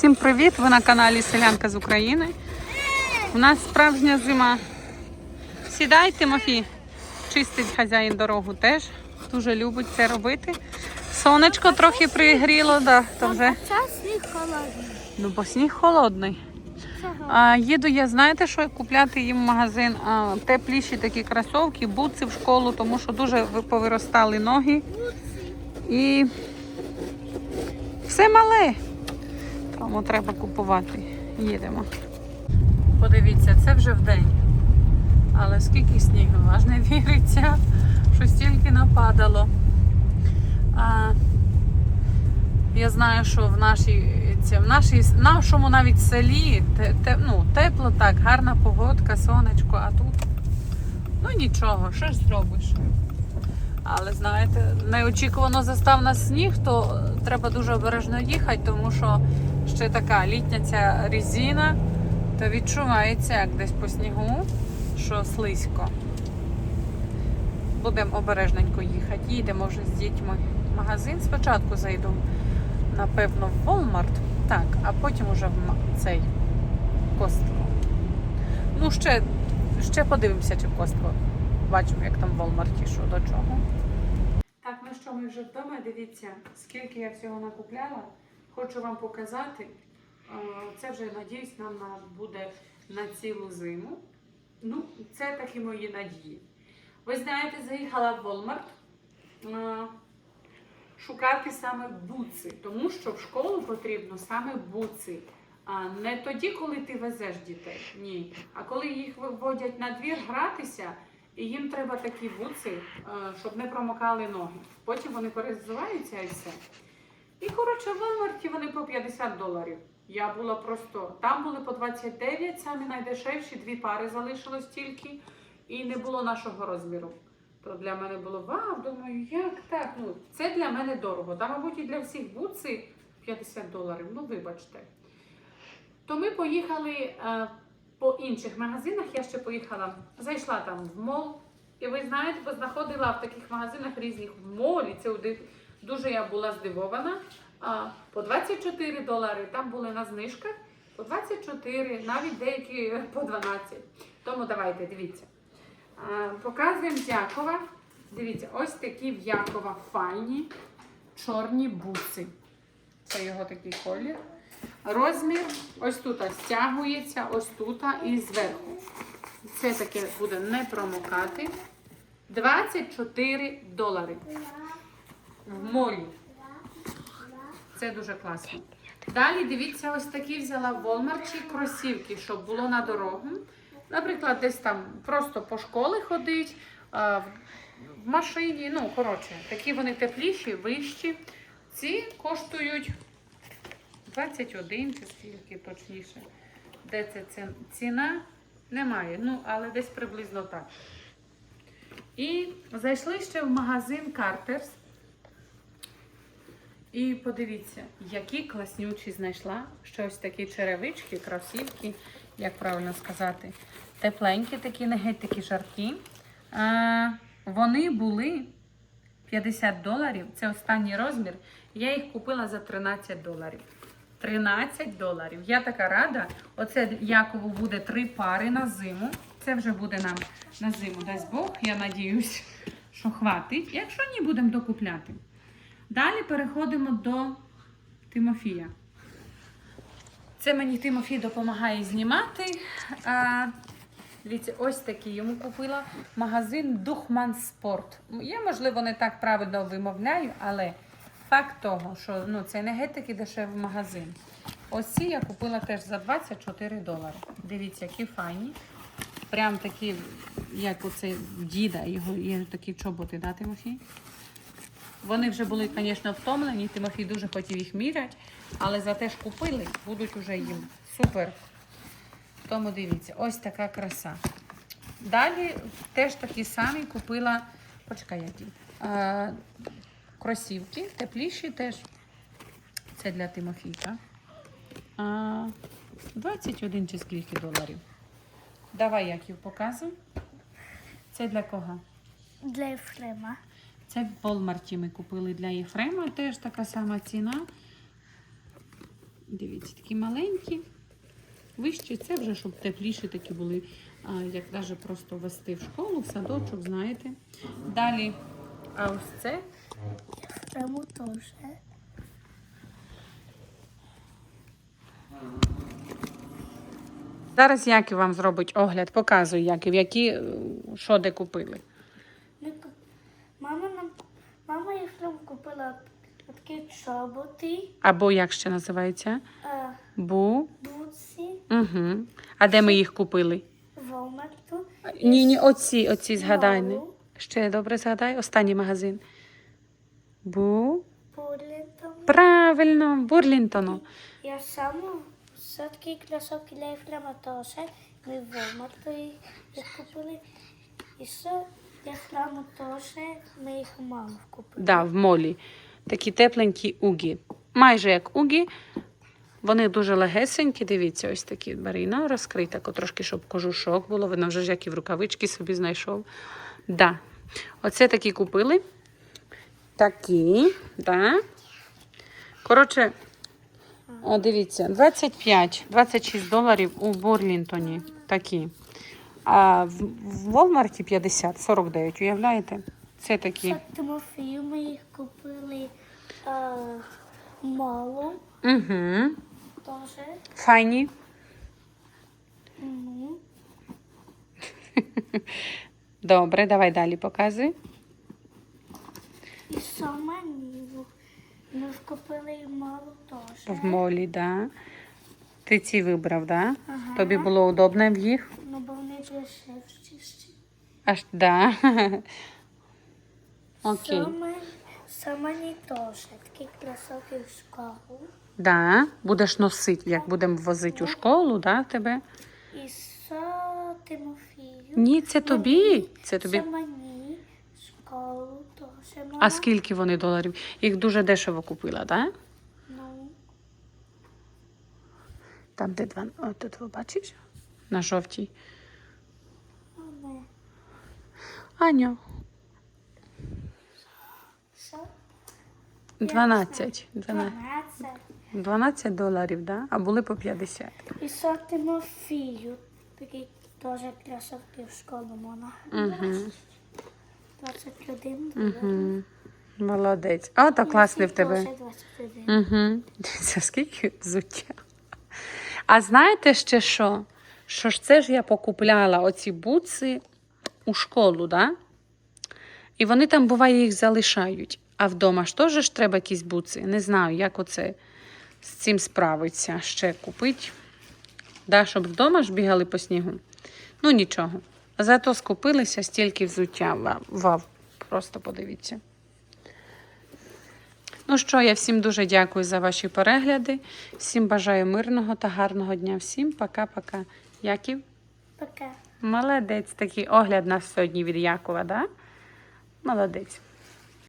Всім привіт! Ви на каналі Селянка з України. У нас справжня зима. Сідай, Тимофій. Чистить хазяїн дорогу теж. Дуже любить це робити. Сонечко трохи пригріло, да, то вже. Час сніг холодний. Ну, бо сніг холодний. А, їду я, знаєте, що купляти їм в магазин а, тепліші такі кросовки, бутси в школу, тому що дуже повиростали ноги. І все мале. Тому треба купувати. Їдемо. Подивіться, це вже вдень. Але скільки снігу, аж не віриться, що стільки нападало. А, я знаю, що в нашій, це, в нашій нашому навіть селі те, те, ну, тепло так, гарна погодка, сонечко, а тут ну нічого, що ж зробиш. Але знаєте, неочікувано застав нас сніг, то треба дуже обережно їхати, тому що ще така літня ця резина, то відчувається як десь по снігу, що слизько. Будемо обережненько їхати. Їдемо вже з дітьми в магазин. Спочатку зайду, напевно, в Walmart, так, а потім уже в цей Костко. Ну, ще, ще подивимося, чи Костко. Бачимо, як там в Walmart, що до чого. Так, ну що, ми вже вдома. Дивіться, скільки я всього накупляла. Хочу вам показати. Це вже, надіюсь, нам буде на цілу зиму. Ну, це такі мої надії. Ви знаєте, заїхала в Walmart шукати саме буци, тому що в школу потрібно саме буци. А не тоді, коли ти везеш дітей. Ні. А коли їх виводять на двір гратися, і їм треба такі буци, щоб не промокали ноги. Потім вони перезуваються і все. І коротше, в Walmart вони по 50 доларів. Я була просто там були по 29, самі найдешевші, дві пари залишилось тільки, і не було нашого розміру. То для мене було вау, думаю, як так? Ну, це для мене дорого. Та, мабуть, і для всіх буци 50 доларів. Ну, вибачте. То ми поїхали е, по інших магазинах. Я ще поїхала, зайшла там в мол. І ви знаєте, бо знаходила в таких магазинах різних в молі. Це один- дуже я була здивована. А, по 24 долари там були на знижках, по 24, навіть деякі по 12. Тому давайте, дивіться. Показуємо з Якова. Дивіться, ось такі в Якова файні чорні буси. Це його такий колір. Розмір ось тут стягується, ось тут і зверху. Це таке буде не промокати. 24 долари в молі. Це дуже класно. Далі дивіться, ось такі взяла в Walmart кросівки, щоб було на дорогу. Наприклад, десь там просто по школі ходить, в машині. Ну, коротше, такі вони тепліші, вищі. Ці коштують 21 чи скільки точніше. Де це ціна? Немає. Ну, але десь приблизно так. І зайшли ще в магазин Carter's. І подивіться, які класнючі знайшла. Щось такі черевички, кросівки, як правильно сказати. Тепленькі такі, не геть такі жаркі. А, вони були 50 доларів. Це останній розмір. Я їх купила за 13 доларів. 13 доларів. Я така рада. Оце Якову буде три пари на зиму. Це вже буде нам на зиму, дасть Бог. Я надіюсь, що хватить. Якщо ні, будемо докупляти. Далі переходимо до Тимофія. Це мені Тимофій допомагає знімати. А, дивіться, ось такий йому купила магазин Духман Спорт. Я, можливо, не так правильно вимовляю, але факт того, що ну, це не геть такий дешевий магазин. Ось ці я купила теж за 24 долари. Дивіться, які файні. Прям такі, як оцей діда, його є такі чоботи, да, Тимофій? Вони вже були, звісно, втомлені. Тимофій дуже хотів їх міряти, але за те ж купили, будуть уже їм супер. Тому дивіться, ось така краса. Далі теж такі самі купила, почекай, які. Е, кросівки, тепліші теж. Це для Тимофійка. А, 21 чи скільки доларів. Давай, Яків, показуй. Це для кого? Для Ефрема. Це в Walmart ми купили для Єфрема, теж така сама ціна. Дивіться, такі маленькі. Вищі, це вже щоб тепліші такі були, як навіть просто вести в школу, в садочок, знаєте. Далі, а ось це Ефрему теж. Зараз Яків вам зробить огляд, показує Яків, які е, що де купили. Ми ку- Мама нам мама Ефрем купила такі чоботи, Або як ще називається? е, Бу. буці, Угу. А де ми їх купили? Волмарту, Ні, ні, оці, оці згадай. не. Ще добре згадай. Останній магазин. Бу. Бурлінтом. Правильно, Бурлінтону. Я сам все-таки кросовки для теж. Ми в Волмарту їх купили. І все для Ефрему теж ми їх у мами купили. Да, в молі. Такі тепленькі угі. Майже як угі. Вони дуже легесенькі. Дивіться, ось такі Марина розкрита, трошки, щоб кожушок було. Вона вже ж як і в рукавички собі знайшов. Да. Оце такі купили. Такі, да. Коротше, о, дивіться, 25-26 доларів у Бурлінтоні. Такі. А в, в Walmart 50, 49, уявляєте? Це такі. Тимофію ми їх купили е, малу Угу. теж. Файні. Ну, Добре, давай далі показуй. і сама ніву. Ми купили малу теж. В молі, да. Ти ці вибрав, да? Ага. Тобі було удобно в їх? Аж да. Окей. Саме, саме не теж. Такі кросовки в школу. Да. Будеш носити, як будемо возити у школу, да, тебе? І со Тимофію. Ні, це тобі. Це тобі. Мені школу теж. Мама. А скільки вони доларів? Їх дуже дешево купила, да? Ну, Там, де два. О, тут ви бачиш? На жовтій. а не. Аню, Що? 12. 12, 12. 12 доларів, да? А були по 50. І со Тимофію. Такі теж кросовки в школу можна. Угу. 21 доларів. Угу. Молодець. А, то класний в тебе. Теж 21. Угу. Дивіться, скільки взуття. А знаєте ще що? Що ж це ж я покупляла оці буци у школу, да? І вони там, буває, їх залишають. А вдома ж теж ж треба якісь буци. Не знаю, як оце з цим справиться. Ще купить. Да, щоб вдома ж бігали по снігу. Ну нічого. Зато скупилися стільки взуття. Вау. Просто подивіться. Ну що, я всім дуже дякую за ваші перегляди. Всім бажаю мирного та гарного дня. Всім пока-пока. Яків? Пока. Молодець. Такий огляд нас сьогодні від Якова, да? Молодець.